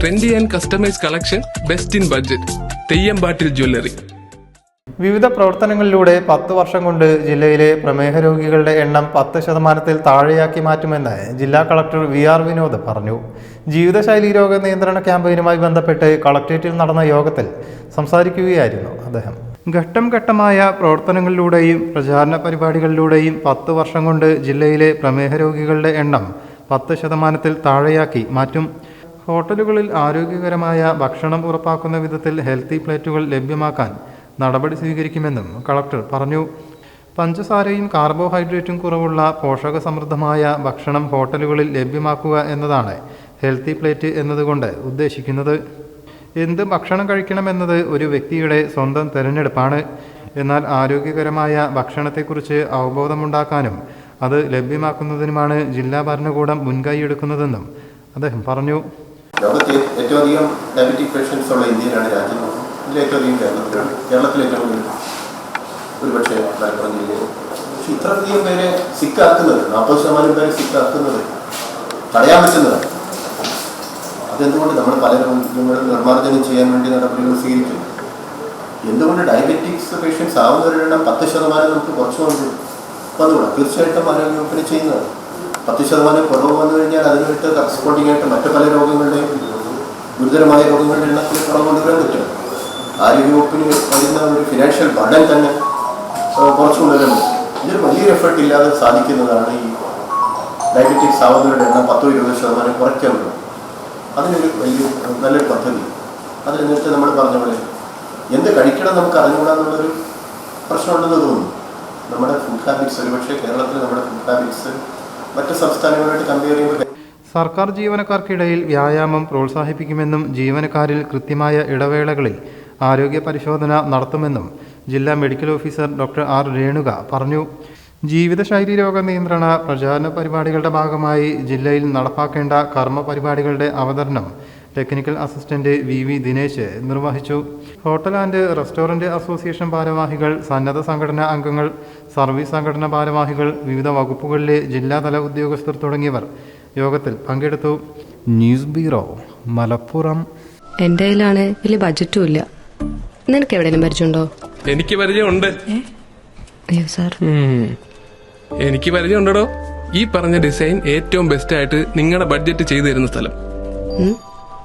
Trendy and customise collection best in budget Theyyampattil jewellery വിവിധ പ്രവർത്തനങ്ങളിലൂടെ പത്ത് വർഷം കൊണ്ട് ജില്ലയിലെ പ്രമേഹ രോഗികളുടെ എണ്ണം പത്ത് ശതമാനത്തിൽ താഴെയാക്കി മാറ്റുമെന്ന് ജില്ലാ കളക്ടർ വി ആർ വിനോദ് പറഞ്ഞു. ജീവിതശൈലി രോഗ നിയന്ത്രണ ക്യാമ്പയിനുമായി ബന്ധപ്പെട്ട് കളക്ട്രേറ്റിൽ നടന്ന യോഗത്തിൽ സംസാരിക്കുകയായിരുന്നു അദ്ദേഹം. ഘട്ടം ഘട്ടമായ പ്രവർത്തനങ്ങളിലൂടെയും പ്രചാരണ പരിപാടികളിലൂടെയും പത്ത് വർഷം കൊണ്ട് ജില്ലയിലെ പ്രമേഹ രോഗികളുടെ എണ്ണം പത്ത് ശതമാനത്തിൽ താഴെയാക്കി മാറ്റും. ഹോട്ടലുകളിൽ ആരോഗ്യകരമായ ഭക്ഷണം ഉറപ്പാക്കുന്ന വിധത്തിൽ ഹെൽത്തി പ്ലേറ്റുകൾ ലഭ്യമാക്കാൻ നടപടി സ്വീകരിക്കുമെന്നും കളക്ടർ പറഞ്ഞു. പഞ്ചസാരയും കാർബോഹൈഡ്രേറ്റും കുറവുള്ള പോഷക സമൃദ്ധമായ ഭക്ഷണം ഹോട്ടലുകളിൽ ലഭ്യമാക്കുക എന്നതാണ് ഹെൽത്തി പ്ലേറ്റ് എന്നതുകൊണ്ട് ഉദ്ദേശിക്കുന്നത്. എന്ത് ഭക്ഷണം കഴിക്കണമെന്നത് ഒരു വ്യക്തിയുടെ സ്വന്തം തിരഞ്ഞെടുപ്പാണ്. എന്നാൽ ആരോഗ്യകരമായ ഭക്ഷണത്തെക്കുറിച്ച് അവബോധമുണ്ടാക്കാനും അത് ലഭ്യമാക്കുന്നതിനുമാണ് ജില്ലാ ഭരണകൂടം മുൻകൈയെടുക്കുന്നതെന്നും അദ്ദേഹം പറഞ്ഞു. ലോകത്തെ ഏറ്റവും അധികം ഡയബറ്റിക് പേഷ്യൻസ് ഉള്ള ഇന്ത്യയിലാണ് രാജ്യം ഇതിൽ ഏറ്റവും അധികം കേരളത്തിലാണ്. കേരളത്തിൽ ഏറ്റവും കൂടുതൽ ഒരുപക്ഷെ മലപ്പുറം ജില്ലയിൽ പക്ഷെ ഇത്രയധികം പേരെ സിക്കാക്കുന്നത് നാൽപ്പത് ശതമാനം പേരെ സിക്കാക്കുന്നത് തടയാൻ പറ്റുന്നതാണ്. അതെന്തുകൊണ്ട് നമ്മൾ പല രോഗങ്ങളും നിർമ്മാർജനം ചെയ്യാൻ വേണ്ടി നടപടികൾ സ്വീകരിക്കുന്നു? എന്തുകൊണ്ട് ഡയബറ്റിക്സ് പേഷ്യൻസ് ആവുന്നവരുടെ എണ്ണം പത്ത് ശതമാനം നമുക്ക് കുറച്ച് വന്നു അതുകൊണ്ട് തീർച്ചയായിട്ടും ആരോഗ്യവകുപ്പിന് ചെയ്യുന്നതാണ്. പത്ത് ശതമാനം കുറവ് വന്നു കഴിഞ്ഞാൽ അതിനായിട്ട് കറസ്പോണ്ടിങ് ആയിട്ട് മറ്റു പല രോഗങ്ങളുടെയും ഗുരുതരമായ രോഗങ്ങളുടെ എണ്ണത്തിൽ കുറവ് കൊണ്ടുവരാൻ പറ്റും ആരോഗ്യവകുപ്പിന് വരുന്ന ഒരു ഫിനാൻഷ്യൽ ബർഡൻ തന്നെ കുറച്ച് കൊണ്ടുവരാൻ പറ്റും ഇതൊരു വലിയൊരു എഫേർട്ട് ഇല്ലാതെ സാധിക്കുന്നതാണ് ഈ ഡയബറ്റിക്സ് ആവുന്നവരുടെ എണ്ണം പത്തോ ഇരുപത് ശതമാനം കുറയ്ക്കാൻ പറ്റും അതിനൊരു വലിയ നല്ലൊരു പദ്ധതി. അതിൽ നേരത്തെ നമ്മൾ പറഞ്ഞ പോലെ എന്ത് കഴിക്കണം നമുക്ക് അറിഞ്ഞുകൂടാന്നുള്ളൊരു പ്രശ്നമുണ്ടെന്ന് തോന്നുന്നു. നമ്മുടെ ഫുഡ് ഹാബിറ്റ്സ് ഒരുപക്ഷെ കേരളത്തിൽ നമ്മുടെ ഫുഡ് ഹാബിറ്റ്സ് മറ്റ് സംസ്ഥാനങ്ങളുമായിട്ട് കമ്പയർ ചെയ്യുമ്പോൾ സർക്കാർ ജീവനക്കാർക്കിടയിൽ വ്യായാമം പ്രോത്സാഹിപ്പിക്കുമെന്നും ജീവനക്കാരിൽ കൃത്യമായ ഇടവേളകളിൽ ആരോഗ്യ പരിശോധന നടത്തുമെന്നും ജില്ലാ medical officer doctor R Renuka പറഞ്ഞു. ജീവിതശൈലി രോഗ നിയന്ത്രണ പ്രചാരണ പരിപാടികളുടെ ഭാഗമായി ജില്ലയിൽ നടപ്പാക്കേണ്ട കർമ്മ പരിപാടികളുടെ അവതരണം technical assistant V V Dinesh നിർവഹിച്ചു. ഹോട്ടൽ ആൻഡ് റെസ്റ്റോറന്റ് അസോസിയേഷൻ ഭാരവാഹികൾ സന്നദ്ധ സംഘടനാ അംഗങ്ങൾ സർവീസ് സംഘടന ഭാരവാഹികൾ വിവിധ വകുപ്പുകളിലെ ജില്ലാതല ഉദ്യോഗസ്ഥർ തുടങ്ങിയവർ യോഗത്തിൽ പങ്കെടുത്തു. News bureau Malappuram. എന്റെ കയ്യിലാണ് വലിയ ബജറ്റും ഇല്ല. നിനക്ക് എവിടെയെങ്കിലും പരിചയമുണ്ടോ? എനിക്ക് പരിചയമുണ്ട്. അയ്യോ സാർ. എനിക്ക് പരിചയമുണ്ടോ ഈ പറഞ്ഞ ഡിസൈൻ ഏറ്റവും ബെസ്റ്റ് ആയിട്ട് നിങ്ങളുടെ ബഡ്ജറ്റ് ചെയ്തു തരുന്ന സ്ഥലം?